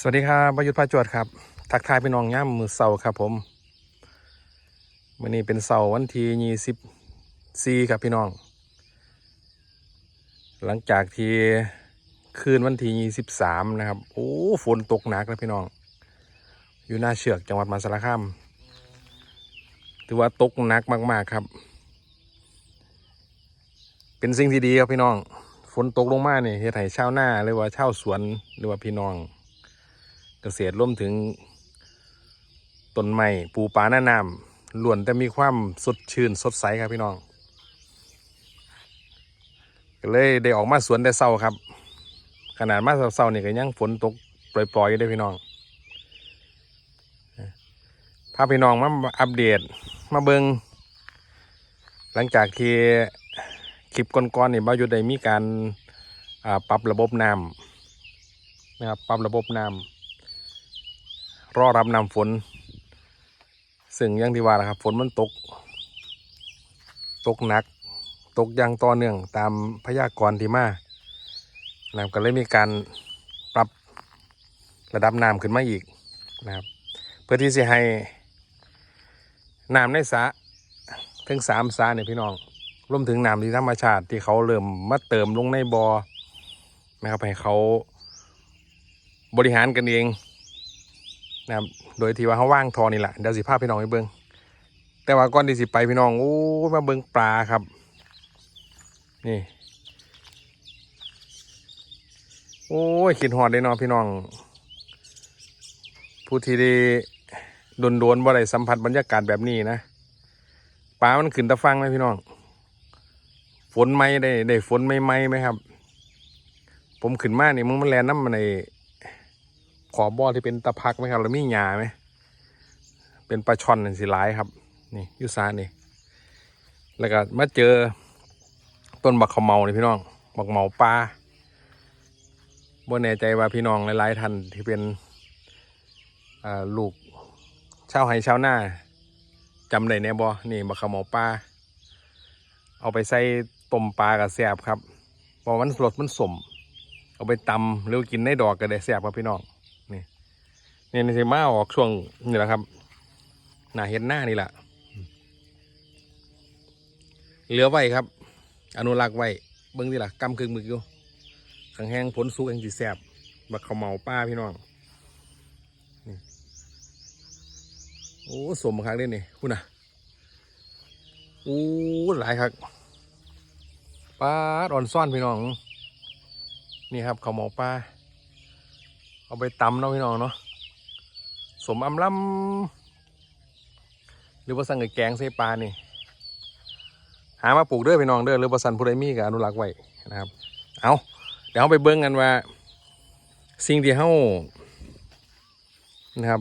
สวัสดีครับประยุทธ์พาจวดครับ ทักทายพี่น้องย่ามมือเสาร์ครับผมวันนี้เป็นเสาร์วันที่ยี่สิบสี่ครับพี่น้อง หลังจากที่คืนวันที่ยี่สิบสามนะครับ โอ้ฝนตกหนักนะพี่น้อง อยู่หน้าเชือกจังหวัดมหาสารคามถือว่าตกหนักมาก ๆครับ เป็นสิ่งที่ดีครับพี่น้อง ฝนตกลงมาเนี่ยเฮ็ดให้ชาวนาหรือว่าชาวสวนหรือว่าพี่น้อง กษตรรวมถึงต้นไม้ปูปลาหน้าน้ำล้วนแต่มีความสดชื่นสดใสครับพี่น้อง ก็เลยได้ออกมาสวนแต่เศร้าครับ ขนาดมาเศร้าๆนี่ก็ยังฝนตกปล่อยๆอยู่ด้พี่น้องพาพี่น้องมาอัปเดตมาเบิงหลังจากที่คลิปก่อนๆนี่บ้าอยู่ได้มีการปรับระบบน้ำนะครับปรับระบบน้ำ รอรับน้ำฝน ซึ่งอยังที่ว่าแหละครับ ฝนมันตก ตกหนัก ตกอย่างต่อเนื่องตามพยากรณ์ที่มานะครับก็เลยมีการปรับระดับน้ำขึ้นมาอีกนะครับ เพื่อที่จะให้น้ำในสระถึงสามสระเนี่ยพี่น้องรวมถึงน้ำที่ธรรมชาติที่เขาเริ่มมาเติมลงในบอ่อนะครับให้เขาบริหารกันเอง นะครับ โดยที่ว่าเขาว่างทอนี่แหละเดี๋ยวสิพาพพี่น้องไปเบิงแต่ว่าก่อนที่สิไปพี่น้องโอ้มาเบิงปลาครับ นี่ โอ้ยขิดหอดเลยเนาะพี่น้อง ผู้ที่ได้โดนโดนบ่ได้สัมผัสบรรยากาศแบบนี้นะปลามันขึ้นตะฟังไหมพี่น้อง ฝนไหมได้ได้ฝนไม่ไหมไหมครับ ผมขึ้นมานี่มึงมันแลนน้ำมันใน ขอบบ่อที่เป็นตะพักไหมครับแล้วมีหญ้าไหมเป็นปลาช่อนนั่นสิหลายครับ นี่ยุซานี่ แล้วก็มาเจอต้นบักขมเมานี่พี่น้องบักเหมาปลาบ่แน่ใจว่าพี่น้องหลายๆท่านที่เป็นลูกชาวไห้ชาวหน้าจำได้แน่บ่นี่บักขมเมาปลาเอาไปใส่ต้มปลากับแซบครับเพราะมันรสมันสมเอาไปตำหรือกินในดอกก็ได้แซบครับพี่น้อง นี่นี่สิมาออกช่วงนี่แหละครับ หน้าเห็ดหน้านี่แหละเหลือไว้ครับ อนุรักษ์ไว้เบิ้งดีล่ะกำครึ่งมืออยู่ขังแห้งผลสุกแห่งสีแสบบักเขาเหมาป้าพี่น้องโอ้สมคักเล่นนี่คุณน่ะโอ้หลายครับปลาอ่อนซ่อนพี่น้อง นี่ครับเขาเหมาป้าเอาไปตำเนาะพี่น้องเนาะ สมอำลำหรือว่าสั่งกับแกงใส่ปลานี่ หามาปลูกเด้อพี่น้องเด้อหรือว่าสันผู้ใดมีก็อนุรักษ์ไว้นะครับ เอาเดี๋ยวเราไปเบิ่งกันว่า สิ่งที่เฮานะครับ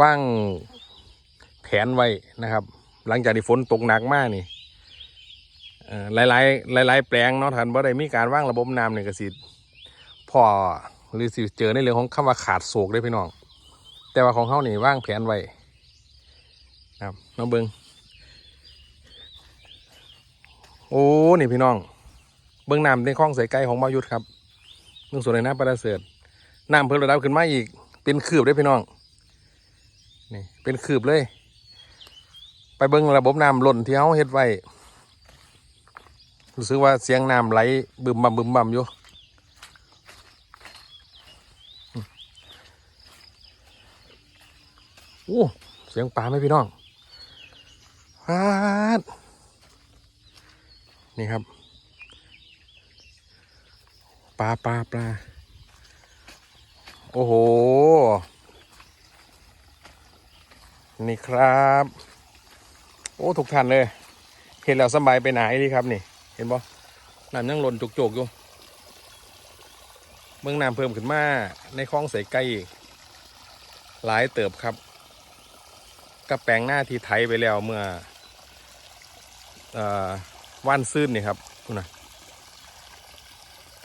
ว่างแผนไว้นะครับ หลังจากที่ฝนตกหนักมากนี่เอ่อหลายๆหลายๆแปลงเนาะท่านบ่ได้มีการว่างระบบน้ำเนี่ยก็สิพ่อหรือสิเจอในเรื่องของคำว่าขาดโศกได้พี่น้อง แต่ว่าของเขานี่ว่างแผนไว้ครับน้องเบิงโอ้นี่พี่น้อง เบิ้งน้ำในคลองใส่ไก่ของมายุทธครับเรื่องส่วนในน้ำประเสริฐน้ำเพิ่มระดับขึ้นมาอีก เป็นคืบได้พี่น้องนี่เป็นคืบเลย ไปเบิ้งระบบน้ำหล้นที่เขาเฮ็ดไว้รู้สึกว่าเสียงน้ำไหลบึมบั่มบึมบั่มอยู่ โอ้เสียงปลาไหมพี่น้องฟาดนี่ครับ ปลาปลาปลา โอ้โห นี่ครับ โอ้ถูกทันเลย เห็นแล้วสบายไปไหนดีครับนี่ เห็นบ่น้ำยังหล่นจุกๆอยู่ เมืองน้ำเพิ่มขึ้นมา ในคลองใส่ไก่อีกหลายเติบครับ กับแปลงหน้าที่ไถไปแล้วเมื่อว่านซื่นนี่ครับคุณนะ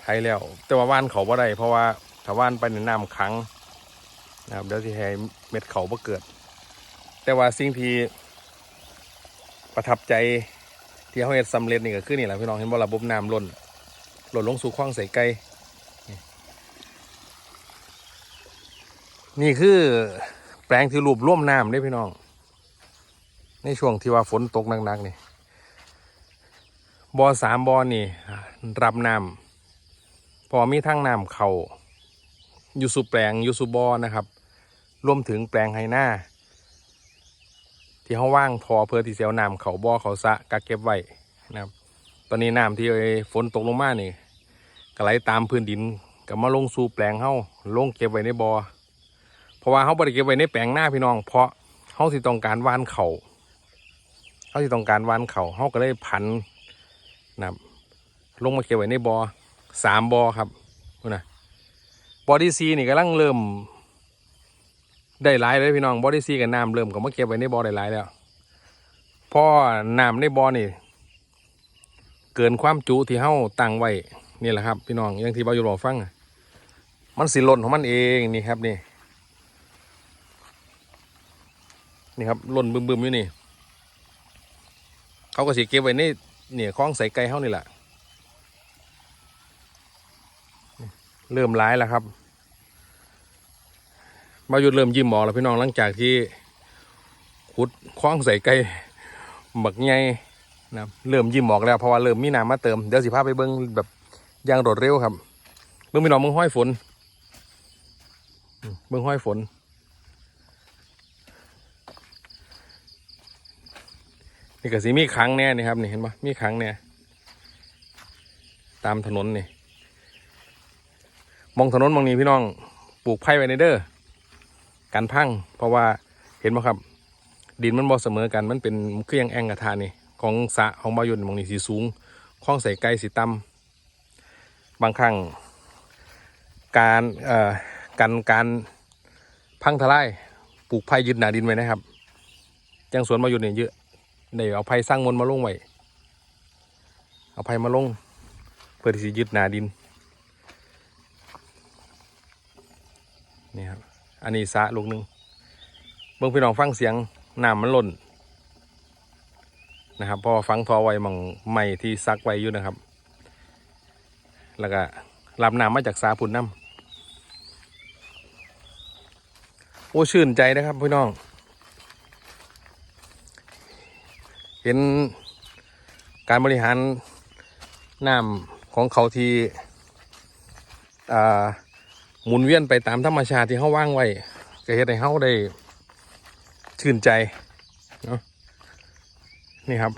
ไถแล้ว แต่ว่าว่านเขาบ่ได้เพราะว่าถ้าว่านไปในน้ำขังนะครับเดี๋ยวที่ให้เม็ดเขาบ่เกิด แต่ว่าสิ่งที่ประทับใจที่เขาเฮ็ดสำเร็จนี่ก็คือนี่แหละพี่น้องเห็นว่าระบบน้ำล้นล้นลงสู่คลองใส่ไก่นี่คือแปลงที่รูปร่วมน้ำได้พี่น้อง ในช่วงที่ว่าฝนตกหนักๆนี่บอสามบอนี่รับน้ำพอมีทั้งน้ำเขาอยู่สู่แปลงยูสู่บอนะครับรวมถึงแปลงไฮหน้า ที่เขาว่างทอเพื่อที่เสียวน้ำเขาบอเขาสะกักเก็บไว้นะครับ ตอนนี้น้ำที่ฝนตกลงมานี่ก็ไหลตามพื้นดินก็มาลงสู่แปลงเขาลงเก็บไว้ในบอ่อเพราะว่าเขาบริเก็บไว้ในแปลงหน้าพี่น้อง เพราะเขาสิต้องการหวานเข่า เขาสิต้องการวานเขาเขาก็เลยพันนะครับลงมาเก็บไว้ในบอ่อสามบอ่อครับนู่นนะบอดี้ซีนี่กำลังเริ่ม ได้หลายเลยพี่น้องบอดี้ซีกับน้ำเริ่มก็มาเก็บไว้ในบอ่อได้หลายแล้วพราะน้ำในบอ่อนี่ เกินความจุที่เฮาตั้งไว้นี่แหละครับ พี่น้องอย่างที่บาอยู่รอฟังมันสิหล่นของมันเองนี่ครับนี่นี่ครับหล่นบึมๆอยู่นี่ เขาก็สิเก็บไว้ในเนี่ยคล้องใส่ไก่เฮานี่แหละเริ่มร้ายแล้วครับบาหยุดเริ่มยิ้มหมอกแล้วพี่น้องหลังจากที่ขุดคล้องใส่ไก่หมักใหญ่นะเริ่มยิ้มออกแล้วเพราะว่าเริ่มมีน้ำมาเติมเดี๋ยวสิพาไปเบิ้งแบบย่างรวดเร็วครับเบิ้งพี่น้องเบิ้งห้อยฝนเบิ้งห้อยฝน นี่ก็สิมีขังแน่นี่ครับนี่เห็นปะมีขังแน่ตามถนนนี่มองถนนมองนี้พี่น้องปลูกไผ่ไว้ในเด้อกันพังเพราะว่าเห็นไหมครับ ดินมันบ่เสมอกันมันเป็นเครื่องแองกระทานี่ของสะของบายุนมองนี่สีสูงคล้องใส่ไกลสีต่ำบางครั้งการเอ่อกันการพังทลายปลูกไผ่ยึดหนาดินไว้นะครับจังสวนบายุนเนี่ยเยอะ ได้เอาไผ่สร้างมนต์มาลงไว้เอาไผ่มาลง เพื่อที่จะยึดหนาดินนี่ครับอันนี้สะลูกหนึ่งเบิ่งพี่น้องฟังเสียงน้ำมันหล่นนะครับพอฟังทอไว้มองใหม่ที่ซักไว้อยู่นะครับ แล้วก็รับน้ำมาจากสาพุ่นน้ำโอ้ชื่นใจนะครับพี่น้อง เห็นการบริหารน้ำของเขาที่อ่าหมุนเวียนไปตามธรรมชาติที่เขาว่างไว้ก็เฮ็ดให้เขาได้ชื่นใจเนี่ครับ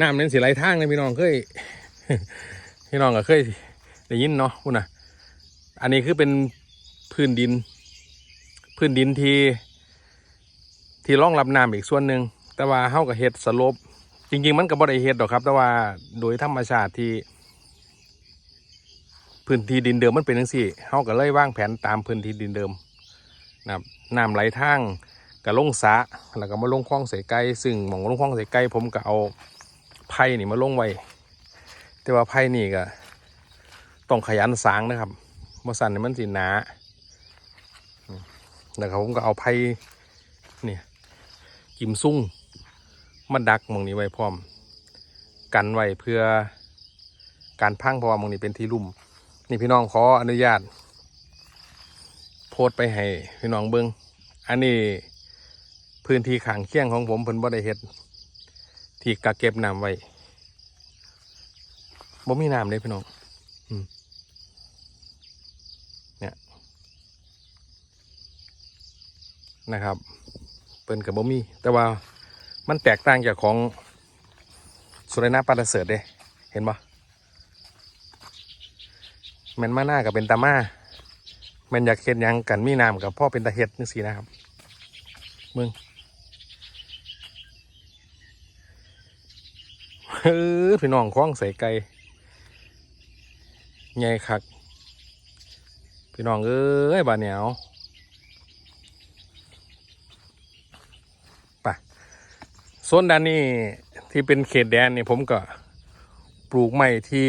น้ำเน้นสีไหลทางเลยพี่น้องเคยพี่น้องก็เคยได้ยินเนาะพูดนะอันนี้คือเป็นพื้นดิน พื้นดินที่ที่ร่องรับน้ำอีกส่วนหนึ่ง แต่ว่าเฮากับเฮ็ดสลบ จริง ๆ มันก็บ่ได้เฮ็ดหรอกครับ แต่ว่าโดยธรรมชาติที่ พื้นที่ดินเดิมมันเป็นจังซี่เฮาก็เลยว่างแผนตามพื้นที่ดินเดิมนะครับน้ำไหลทางก็ลงสะแล้วก็มาลงคลองใส่ไก่ซึ่งหมองลงคลองใส่ไก่ผมก็เอาไผ่นี่มาลงไว้แต่ว่าไผ่นี่ก็ต้องขยันสางนะครับมาสั่นนี่มันสิหนาอืมแล้วก็ผมก็เอาไผ่เนี่ยกิมซุ่ง มาดักมองนี้ไว้พร้อม กันไว้เพื่อการพังเพราะว่ามองนี้เป็นที่ลุ่ม นี่พี่น้องขออนุญาต โพสไปให้พี่น้องเบิงอันนี้พื้นที่ขางเคียงของผมเพิ่นบ่ได้เฮ็ดที่กักเก็บน้ำไว้บ่มีน้ำเลยพี่น้องเนี่ยนะครับเพิ่นกับบ่มีแต่ว่า มันแตกต่างจากของสุรินาปาตะเสริฐเด้เห็นบ่แมนมาหน้ากับเป็นตามาแมนอยากเฮ็ดยังกันมีน้ำกับพ่อเป็นตาเฮ็ดจังซี่นะครับมึงเฮ้อพี่น้องคล้องใส่ไก่ใหญ่คักพี่น้องเอ้ยบาเหนียวไป โซนด้านนี้ที่เป็นเขตแดนนี่ผมก็ปลูกไม้ที่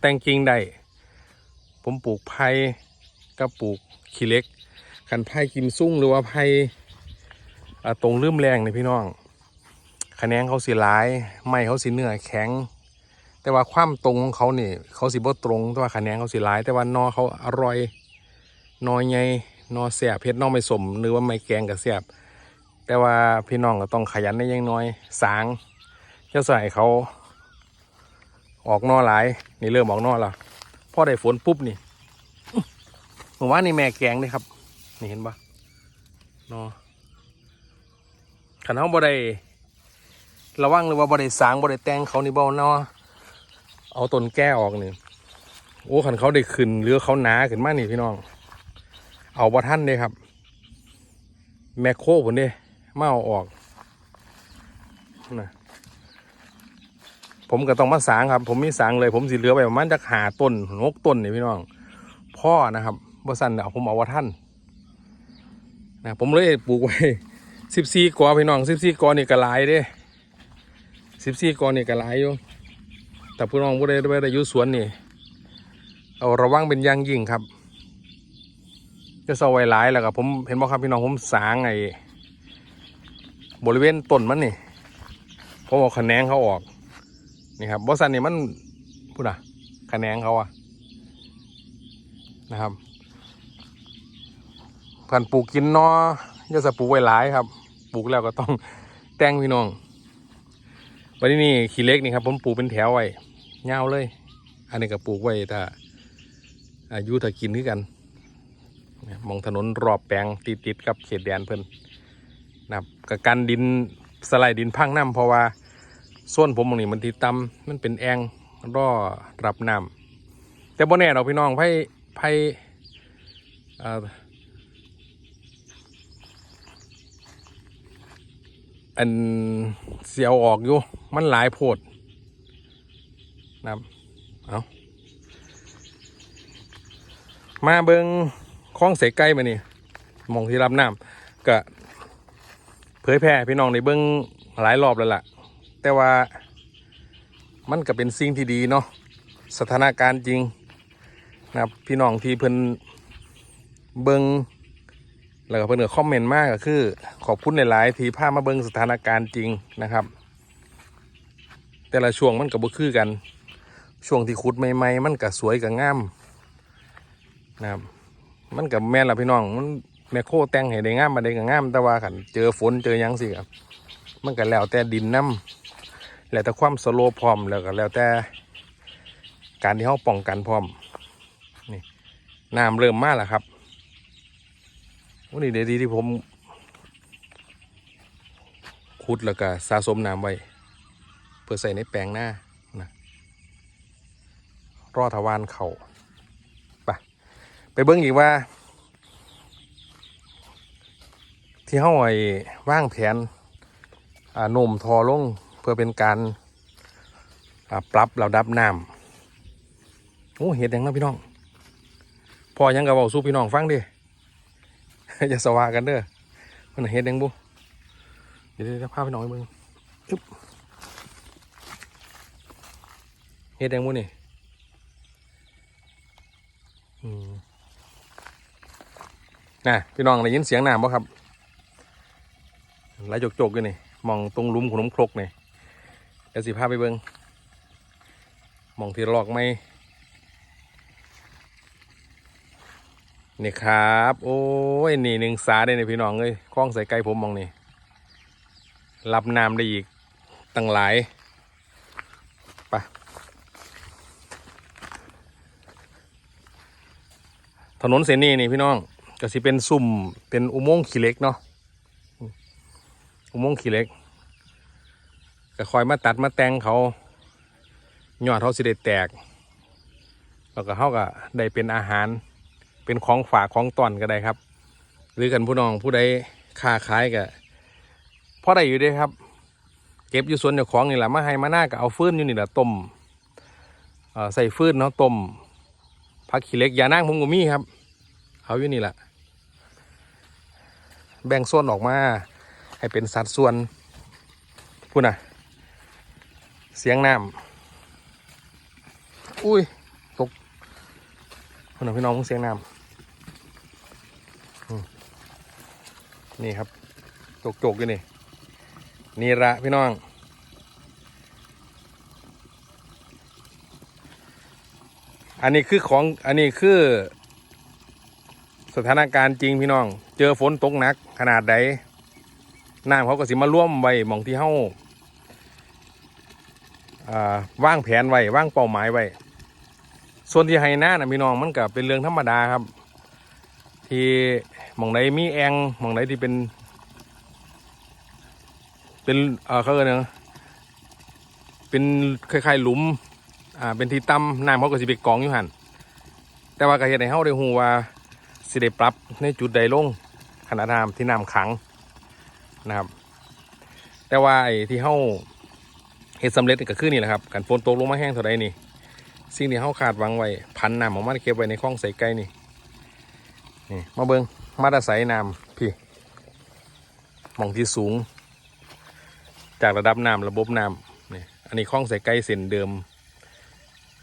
แตงกิ่งได้ ผมปลูกไผ่ก็ปลูกขี้เล็กคันไผ่กิมซุ่งหรือว่าไผ่ตรงลืมแรงนี่พี่น้องคะแนนเขาสีร้ายไม่เขาสีเนื้อแข็ง แต่ว่าความตรงของเขานี่เขาสีบ่ตรง แต่ว่าคะแนนเขาสีร้าย แต่ว่านอเขาอร่อยนอใหญ่นอแสบเพ็ดนอไม่สมหรือว่าไม่แกงกับแสบ แต่ว่าพี่น้องก็ต้องขยันในยังน้อยสางเจะใส่เขา ออกนอหลาย นี่เริ่มออกนอแล้วพอได้ฝนปุ๊บนี่ผมว่านี่แม่แกงเลยครับ นี่เห็นปะนอขันเขาบ่ได้ระวังหรือว่าบ่ได้สางบ่ได้แตงเขานี่บ่นอเอาต้นแก้ออกนี่โอ้ขันเขาได้ขึ้นหรือเขาหนาขึ้นมากนี่พี่น้อง เอาบ่ท่านเลยครับ แมคโครผมเด้ มาเอาออกนะผมก็ต้องมาสางครับ ผมมีสางเลย ผมสิเหลือไปประมาณจักหาต้นงกต้นนี่พี่น้อง พ่อนะครับบ่สั่นเอาผมเอาว่าท่านนะผมเลยปลูกไว้สิบสี่กอพี่น้องสิบสี่กอนี่ก็หลายเด้สิบสี่กอนี่ก็หลายอยู่แต่พี่น้องผู้ใดไปได้ยู่สวนนี่เอาระวังเป็นย่างยิ่งครับ จะเสาไว้หลายแล้วก็ผมเห็นบ่ครับพี่น้องผมสางไอ้ บริเวณต้นมันนี่ผมเอาขะแนงเขาออก นี่ครับบอสันนี่มันพูดอะขะแนงเขาอะนะครับผ่านปลูกกินเนอจะสปลูกไว้หลายครับ ปลูกแล้วก็ต้องแต่งพี่น้องวันนี้นี่ขี้เล็กนี่ครับผมปลูกเป็นแถวไว้ยาวเลย อันนี้ก็ปลูกไว้ถ้าอายุถ้ากินคือกัน มองถนนรอบแปลงติดติดๆกับเขตแดนเพิ่น นะครับกับการดินสไลด์ดินพังน้ำเพราะว่าส่วนผมตรงนี้มันที่ต่ำมันเป็นแองรอรับน้ำแต่บ่แน่เราพี่น้องไพ่ไพ่เอ่ออันเสียวออกอยู่ มันหลายโพดนะครับเอามาเบิงคล้องเสกไก่มานี่มองที่รับน้ำก็ เผยแพร่พี่น้องในเบื้องหลายรอบแล้วล่ะ แต่ว่ามันก็เป็นสิ่งที่ดีเนาะสถานการณ์จริงนะครับพี่น้องที่เพิ่นเบิงแล้วก็เพิ่นก็คอมเมนต์มากก็คือ ขอบคุณหลายๆที่พามาเบิงสถานการณ์จริงนะครับ แต่ละช่วงมันก็บ่คือกัน ช่วงที่ขุดใหม่ๆมันก็สวยก็งามนะครับมันกับแม่นละพี่น้องมัน แม่โคแต่งให้ได้งามมาได้ก็งามแต่ว่าขันเจอฝนเจอยังสิครับมันก็แล้วแต่ดินน้ำแล้วแต่ความสโลพร้อมแล้วก็แล้วแต่การที่เขาป้องกันพร้อมนี่น้ำเริ่มมาแล้วครับวันนี้เดี๋ยวดีที่ผมขุดแล้วก็สะสมน้ำไว้ เพื่อใส่ในแปลงหน้านะรอทวานเขาไปไปเบิ้งอีกว่า ที่เฮาไอ้ว่างแผนอ่าโน่มทอลงเพื่อเป็นการอ่าปรับระดับน้ำโอ้เห็ดหยังนะพี่น้องพอยังกับเอาสู้พี่น้องฟังดิอย่าสวากันเด้อมันเห็ดหยังบุเดี๋ยวจะพาพี่น้องไปเบิ่งเห็ดหยังบุนี่อืมนะพี่น้องได้ยินเสียงน้ำบ่ครับ ไหลจกๆอยู่นี่มองตรงลุมขนมครกนี่เดี๋ยวสิพาไปเบิงมองที่ลอกไหมนี่ครับ โอ้ย นี่หนึ่งสาได้นี่พี่น้องเลยคล้องใส่ไก่ผมมองนี่รับน้ำได้อีกตั้งหลายไปถนนเสนีนี่พี่น้อง ก็สิเป็นซุ่มเป็นอุโมงค์ขี้เล็กเนาะ อุโมงค์ขี้เหล็กก็คอยมาตัดมาแต่งเขายอดเขาสิได้แตก แล้วก็เขาก็ได้เป็นอาหารเป็นของฝากของตอนก็ได้ครับ หรือกันผู้น้องผู้ใดค้าขายก็พอได้อยู่ด้วยครับ เก็บอยู่สวนเจ้าของนี่แหละมาให้มาหน้าก็เอาฟืนอยู่นี่แหละต้มใส่ฟืนเนาะต้มผักขี้เหล็กยานั่งผมก็มีครับ เอาอยู่นี่แหละแบ่งส่วนออกมา ให้เป็นสัดส่วนพูดนะเสียงน้ำอุ้ยตกพูดนะพี่น้องเสียงน้ำนี่ครับตกจกอยู่นี่นี่ละพี่น้องอันนี้คือของอันนี้คือสถานการณ์จริงพี่น้อง เจอฝนตกหนักขนาดใด น้ำเขาก็สิมาร่วมไว้หมองที่เฮาอ่าวางแผนไว้ว่างเป้าหมายไว้ส่วนที่ไฮนานะพี่น้องมันก็เป็นเรื่องธรรมดาครับ ที่หมองไหนมีแองหมองไหนที่เป็น เป็นเออเขาเรียกนะเป็นคล้ายๆหลุมอ่าเป็นที่ต่ำน้ำเขาก็สิไปกองอยู่หันแต่ว่าก็เห็นให้เฮาได้ฮู้ว่าสิได้ปรับในจุดใดลงขนาดน้ำที่น้ำขัง นะครับ แต่ว่าไอ้ที่เฮาเฮ็ดสำเร็จก็คือนี่แหละครับการฝนตกลงมาแห้งเท่าใดนี่สิ่งที่เขาคาดหวังไว้พันน้ำออกมาเก็บไว้ในคลองใส่ไก่นี่นี่มาเบิงมาตรใส่น้ำพี่มองที่สูง จากระดับน้ำระบบน้ำนี่อันนี้คลองใส่ไก่เส้นเดิม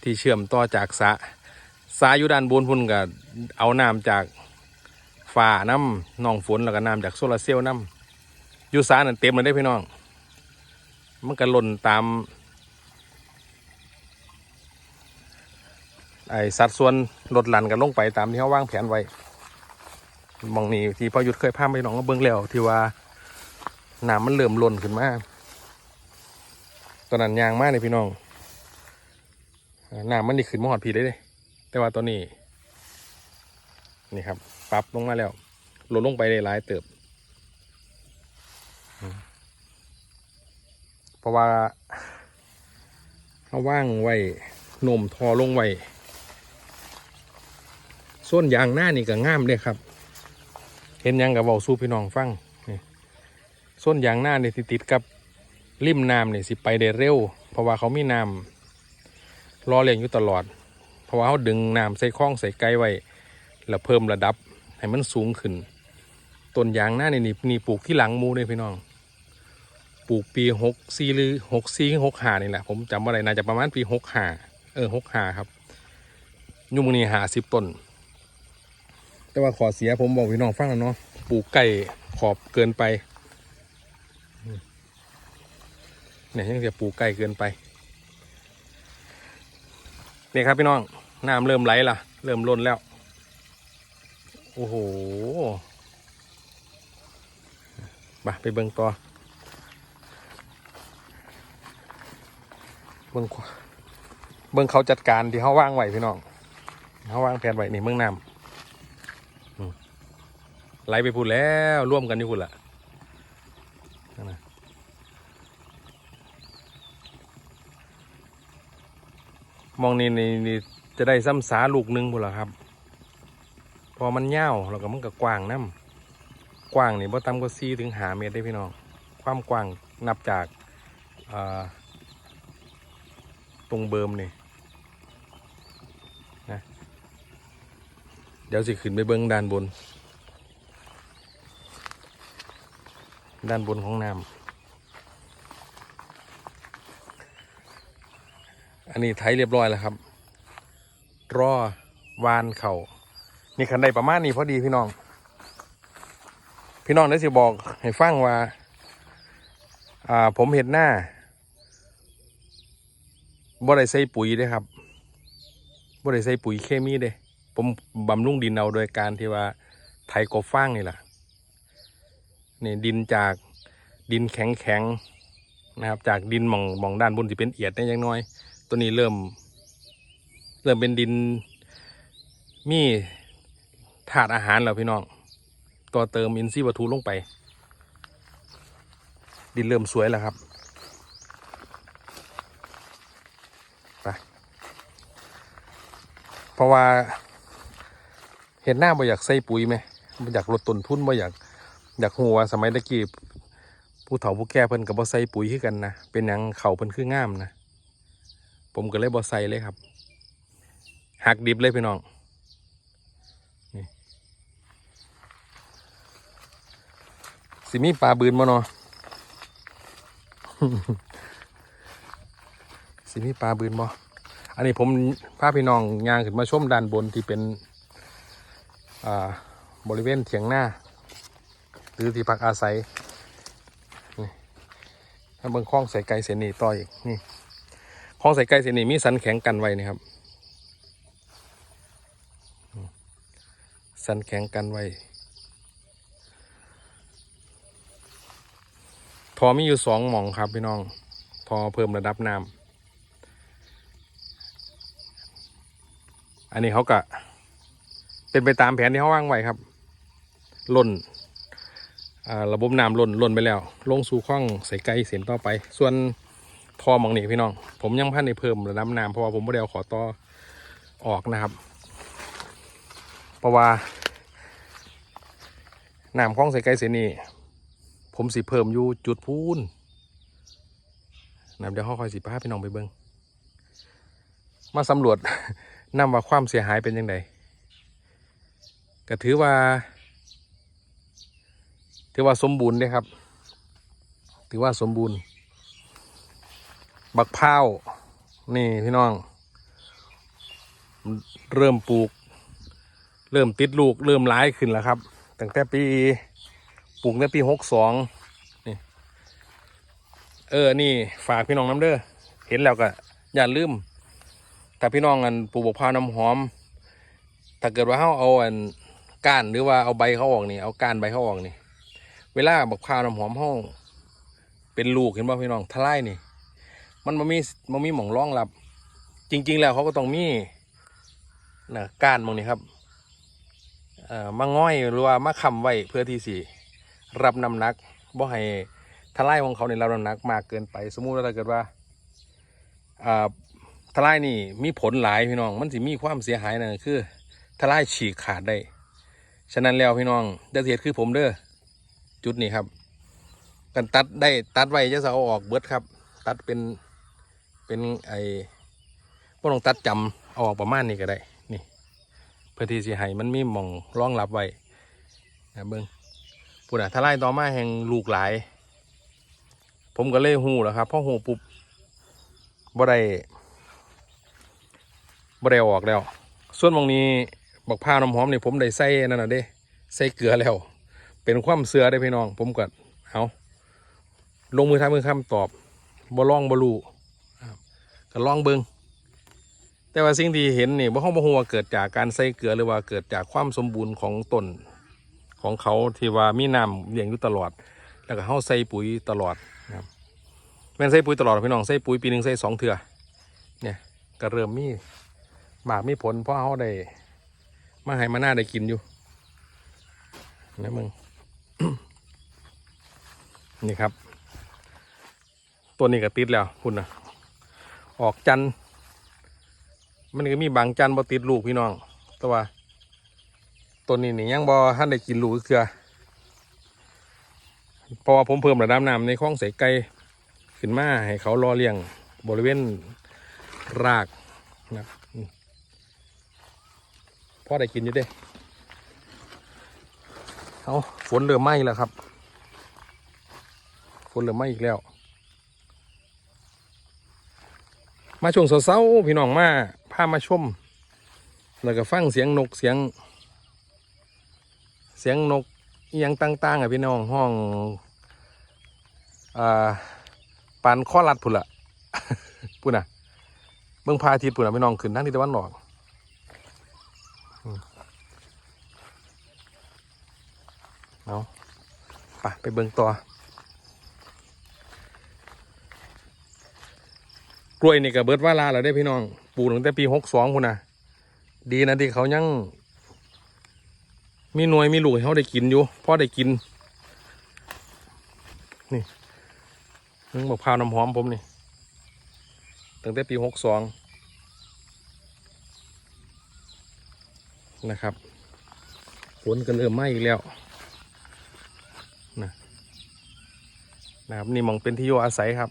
ที่เชื่อมต่อจากสะสระอยู่ด้านบนพุ่นกับเอาน้ำจากฝ่าน้ำนองฝนแล้วก็น้ำจากโซลาร์เซลล์น้ำ ยู่สระนั่นเต็มเลยได้พี่น้อง มันก็หล่นตาม ไอสัดส่วนลดหลั่นกันลงไปตามที่เขาวางแผนไว้มองนี้ที่พอหยุดเคยพาไปน้องก็เบิ้องแล้วที่ว่าน้ำมันเริ่มล้นขึ้นมาตอนนั้นยางมากเลยพี่น้องอ่าน้ำมันนี่ขึ้นมาหอดผีได้เลยแต่ว่าตอนนี้ นี่ครับปรับลงมาแล้วลดลงไปได้หลายเติบ เพราะว่าเขาว่างไว้นมทอลงไว้ส่วนยางหน้านี่ก็ง่ามเลยครับ เห็นยังกับเบาสู้พี่น้องฟังนี่ส่วนยางหน้านี่สิติดกับริมน้ำนี่สิไปได้เร็ว เพราะว่าเขามีน้ำรอเลี้ยงอยู่ตลอด เพราะว่าเขาดึงน้ำใส่คล้องใส่ไกลไว้แล้วเพิ่มระดับให้มันสูงขึ้นต้นยางหน้านี่นี่นี่ปลูกที่หลังมูเลยพี่น้อง ปลูกปีหกสี่หรือหกสี่หกหานี่แหละ ผมจำว่าอะไรน่าจะประมาณปีหกหาเออหกหาครับ ยุ่งนี่หาสิบต้น แต่ว่าขอเสียผมบอกพี่น้องฟังแล้วเนาะปลูกไก่ขอบเกินไปเนี่ยยังจะปลูกไก่เกินไปนี่ครับพี่น้องน้ำเริ่มไหลละเริ่มล้นแล้ว โอ้โหมาไปเบิ่งต่อ เบิ่งเบิ่งเขาจัดการที่เขาว่างไว้พี่น้องเขาว่างแผนไว้นี่เมืองน้ำไหลไปพูดแล้วร่วมกันที่พูดละนั่ะมองนี่นี่จะได้ซ้ำสาลูกหนึงพูดละครับ พอมันเง่าวแล้วก็มันก็กว้างน้ำกว้างนี่บ่ต่ำกว่าสี่ถึงหาเมตรได้พี่น้อง ความกว้างนับจากอ่า ตรงเบิมนี่นะเดี๋ยวสิขึ้นไปเบิ้งด้านบน ด้านบนของน้ำอันนี้ไถเรียบร้อยแล้วครับ รอวานเขานี่ขันใดประมาณนี้พอดีพี่น้อง พี่น้องได้สิบอกให้ฟังว่า อ่าผมเห็นหน้า บ่ได้ใส่ปุ๋ยเด้ครับบ่ได้ใส่ปุ๋ยเคมีเด้ผมบำรุงดินเอาโดยการที่ว่าไถกบฟางนี่แหละนี่ดินจากดินแข็งแข็งๆนะครับ จากดินมองมองด้านบนที่เป็นเอียดเนี่ยยังน้อย ตัวนี้เริ่ม เริ่มเป็นดินมีถาดอาหารแล้วพี่น้องต่อเติมอินทรีย์วัตถุลงไป ดินเริ่มสวยแล้วครับไปเพ ราะว่า เห็นหน้าบ่อยากใส่ปุ๋ยไหมบ่อยากลดต้นทุนบ่อยากอยากหัวสมัยตะกี้ผู้เฒ่าผู้แก่เพิ่นกับบ่ใส่ปุ๋ยคือกันนะเป็นหยังเข่าเพิ่นคืองามนะผมก็เลยบ่ใส่เลยครับหักดิบเลยพี่น้องนี่สิมีปลาบืนบ่เนาะสิมีปลาบืนบ่ อันนี้ผมพาพี่น้องย่างขึ้นมาชมด้านบนที่เป็นบริเวณเถียงหน้า หรือที่พักอาศัยนี่ถ้าเบิ่งคลองใส่ไก่เสนีต่ออีกนี่คลองใส่ไก่เสนีมีสันแข็งกันไว้นี่ครับ สันแข็งกันไว้ทอมีอยู่สองหม่องครับพี่น้องทอเพิ่มระดับน้ำ อันนี้เขากะเป็นไปตามแผนที่เขาวางไว้ครับล่นระบบน้ำล่นล่นไปแล้ว ลงสู่คลองใส่ไก่เสียนต่อไป ส่วนทอมองนี่พี่น้อง ผมยังพันในเพิ่มระดับน้ำเพราะว่าผมไม่ได้เอาขอต่อออกนะครับ เพราะว่าน้ำคลองใส่ไก่เสียนี่ผมสิเพิ่มอยู่จุดพูนนะเดี๋ยวเขาคอยสิพาพี่น้องไปเบิงมาสำรวจ นำว่าความเสียหายเป็นยังไงก็ถือว่า ถือว่าสมบูรณ์เด้ครับ ถือว่าสมบูรณ์ บักพร้าวนี่พี่น้อง เริ่มปลูก เริ่มติดลูกเริ่มร้ายขึ้นแล้วครับ ตั้งแต่ปีปลูกในปีหกสองนี่ เออ นี่ฝากพี่น้องน้ำเด้อ เห็นแล้วก็อย่าลืม ถ้าพี่น้องอันปลูกบกพร้าวน้ำหอม ถ้าเกิดว่าเขาเอาอันก้านหรือว่าเอาใบเขาออกนี่เอาก้านใบเขาออกนี่ เวลาบกพร้าวน้ำหอมเขาเป็นลูกเห็นป่ะพี่น้องทลายนี่ มันมันมีมันมีหม่องร่องรับ จริง ๆ แล้วเขาก็ต้องมีนะก้านมองนี้ครับเอ่อมาง่อยหรือว่ามาคำไว้เพื่อที่สิรับน้ำหนักบ่ให้ทลายของเขาในรับน้ำหนักมากเกินไป สมมุติว่าถ้าเกิดว่าอ่า ทลายนี่มีผลหลายพี่น้อง มันสิมีความเสียหายนะคือทลายฉีกขาดได้ ฉะนั้นแล้วพี่น้องเดเสียคือผมเด้อจุดนี้ครับ กันตัดได้ตัดไว้จะเอาออกเบิดครับ ตัดเป็นเป็นไอ้พวกต้องตัดจำเอาออกประมาณนี้ก็ได้ นี่เพื่อที่สิให้มันมีหม่องรองรับไว้นะเบิ้งปุ่นอะทลายต่อมาแห่งลูกหลาย ผมก็เลยหูแล้วครับพอหูปุ๊บบ่ได้ บ่ได้เอออกแล้ว ส่วนมองนี้บักพร้าน้ำหอมนี่ผมได้ใส่นั่นน่ะเด้ใส่เกลือแล้ว เป็นความเสือได้พี่น้อง ผมก็เอาลงมือทำมือคำตอบบ่ลองบ่รู้ครับก็ลองเบิงแต่ว่าสิ่งที่เห็นนี่บ่ห้องบ่ฮู้ว่าเกิดจากการใส่เกลือหรือว่าเกิดจากความสมบูรณ์ของต้นของเขาที่ว่ามีน้ำเลี้ยงอยู่ตลอด แล้วก็เฮาใส่ปุ๋ยตลอดนะครับแม่นใส่ปุ๋ยตลอดพี่น้องใส่ปุ๋ยปีหนึ่งใส่สองเทื่อเนี่ยก็เริ่มมี หมากมีผลเพราะเขาได้มาให้มาหน้าได้กินอยู่นะมึงนี่ครับ ตัวนี้ก็ติดแล้วคุณนะออกจันมันก็มีบางจันบ่ติดลูกพี่น้องแต่ว่าตัวนี้นี่ยังบ่ท่านได้กินลูกเคือเพราะว่าผมเพิ่มระดับน้ำในคลองใส่ไก่ขึ้นมาให้เขารอเลี้ยงบริเวณรากนะครับ พ่อได้กินอยู่เด้เอาฝนเริ่มไหม้แล้วครับ ฝนเริ่มไหม้อีกแล้ว มาช่วงเช้าๆพี่น้องมาพามาชม แล้วก็ฟังเสียงนกเสียง เสียงนกอิหยังต่างๆอะพี่น้องห้องอ่าปานข้อรัดพุ่นละพุ่นอะเบิ่งพระอาทิตย์พุ่นอะพี่น้องขึ้นทางทิศตะวันออก เอาไปไปเบิ่งต่อกล้วยนี่กับเบิร์ดว่าลาแล้วได้พี่น้อง ปลูกตั้งแต่ปีหกสองคุณนะดีนะที่เขายังมีหน่วยมีลูกเขาได้กินอยู่พ่อได้กิน นี่นึงบอกพาวน้ำหอมผมนี่ตั้งแต่ปีหกสองนะครับฝนก็เริ่มไหม้อีกแล้ว นะครับนี่มองเป็นที่อยู่อาศัยครับ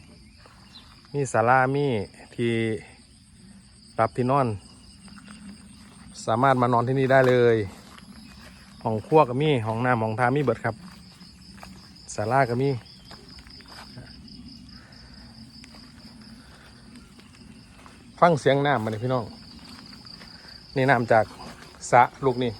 มีศาลามีที่รับที่นอน สามารถมานอนที่นี่ได้เลยห้องครัวก็มีห้องน้ำห้องทามีเบิดครับศาลาก็มีฟังเสียงน้ำมาเลยพี่น้อง นี่น้ำจากสระลูกนี่